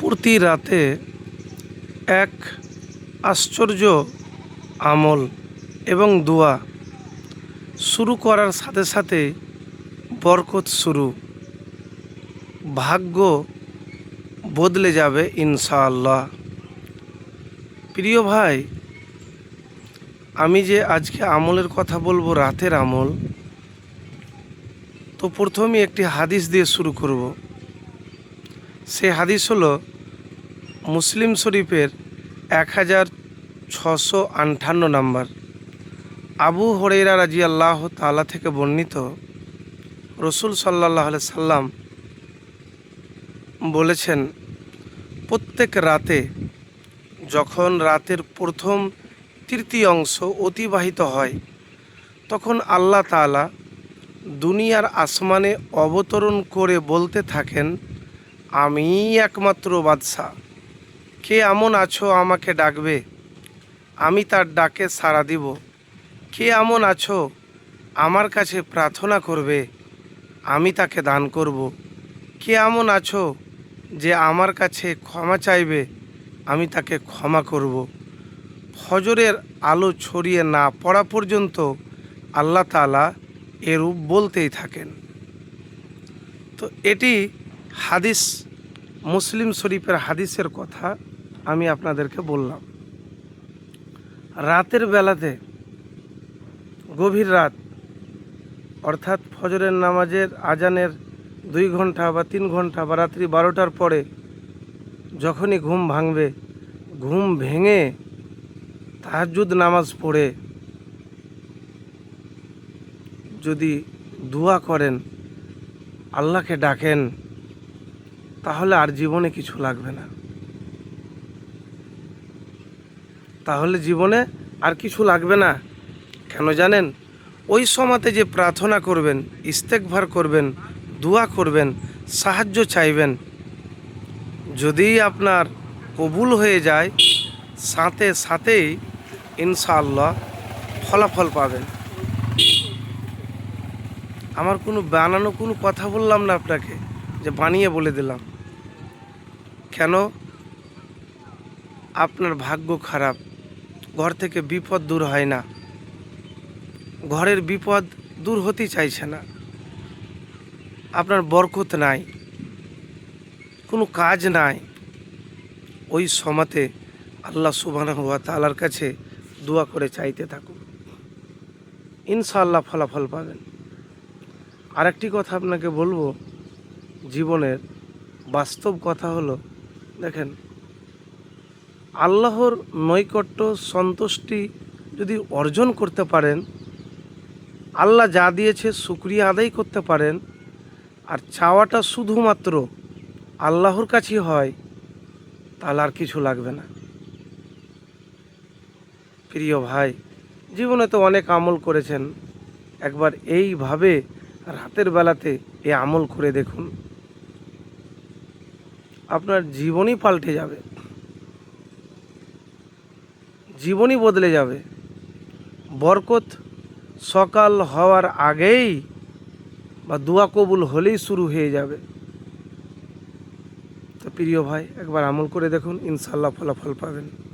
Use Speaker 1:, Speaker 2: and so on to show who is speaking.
Speaker 1: প্রতি রাতে এক আশ্চর্য আমল এবং দোয়া শুরু করার সাথে সাথে বরকত শুরু। ভাগ্য বদলে যাবে ইনশাআল্লাহ। প্রিয় ভাই, আমি যে আজকে আমলের কথা বলব, রাতের আমল, তো প্রথমে একটি হাদিস দিয়ে শুরু করব। সে হাদিস হলো, মুসলিম শরীফের এক হাজার ছশো আটান্ন নাম্বার। আবু হরেরা রাজি আল্লাহ তালা থেকে বর্ণিত রসুল সাল্লাহ সাল্লাম বলেছেন, প্রত্যেক রাতে যখন রাতের প্রথম তৃতীয় অংশ অতিবাহিত হয়, তখন আল্লাহ তাআলা দুনিয়ার আসমানে অবতরণ করে বলতে থাকেন আমি একমাত্র বাদশাহ। কে এমন আছো আমাকে ডাকবে? আমি তার ডাকে সাড়া দিব। কে এমন আছো আমার কাছে প্রার্থনা করবে? আমি তাকে দান করব। কে এমন আছো যে আমার কাছে ক্ষমা চাইবে? আমি তাকে ক্ষমা করব। ফজরের আলো ছড়িয়ে না পড়া পর্যন্ত আল্লাহ তালা এরূপ বলতেই থাকেন। তো এটি হাদিস মুসলিম শরীফের হাদিসের কথা আমি আপনাদেরকে বললাম। রাতের বেলাতে, গভীর রাত, অর্থাৎ ফজরের নামাজের আজানের দুই ঘণ্টা বা তিন ঘণ্টা বা রাত্রি বারোটার পরে যখনই ঘুম ভাঙবে, ঘুম ভেঙে তাহাজুদ নামাজ পড়ে, যদি দোয়া করেন, আল্লাহকে ডাকেন তাহলে আর জীবনে কিছু লাগবে না। তাহলে জীবনে আর কিছু লাগবে না? কেন জানেন? ওই সময়তে যে প্রার্থনা করবেন, ইস্তেকভার করবেন, দোয়া করবেন, সাহায্য চাইবেন, যদি আপনার কবুল হয়ে যায়, সাথে সাথেই ইনশাআল্লাহ ফলাফল পাবেন। আমার কোনো বানানো কোনো কথা বললাম না আপনাকে, যে বানিয়ে বলে দিলাম। কেন আপনার ভাগ্য খারাপ? ঘর থেকে বিপদ দূর হয় না। ঘরের বিপদ দূর হতে চাইছে না। আপনার বরকত নাই। কোনো কাজ নাই। ওই সমাতে আল্লাহ সুবাহ তালার কাছে দোয়া করে চাইতে থাকুন। ইনশাআল্লাহ ফলাফল পাবেন। আরেকটি কথা আপনাকে বলব, জীবনের বাস্তব কথা হলো দেখেন, আল্লাহর নৈকট্য, সন্তুষ্টি যদি অর্জন করতে পারেন, আল্লাহ যা দিয়েছে শুক্রিয়া আদায় করতে পারেন, আর চাওয়াটা শুধুমাত্র আল্লাহর কাছেই হয়, তাহলে আর কিছু লাগবে না। প্রিয় ভাই, জীবনে তো অনেক আমল করেছেন, একবার এইভাবে রাতের বেলাতে এ আমল করে দেখুন। আপনার জীবনই পাল্টে যাবে। জীবনই বদলে যাবে। বরকত সকাল হওয়ার আগেই বা দোয়া কবুল হলেই শুরু হয়ে যাবে। তো প্রিয় ভাই, একবার আমল করে দেখুন ইনশাল্লাহ ফলাফল পাবেন।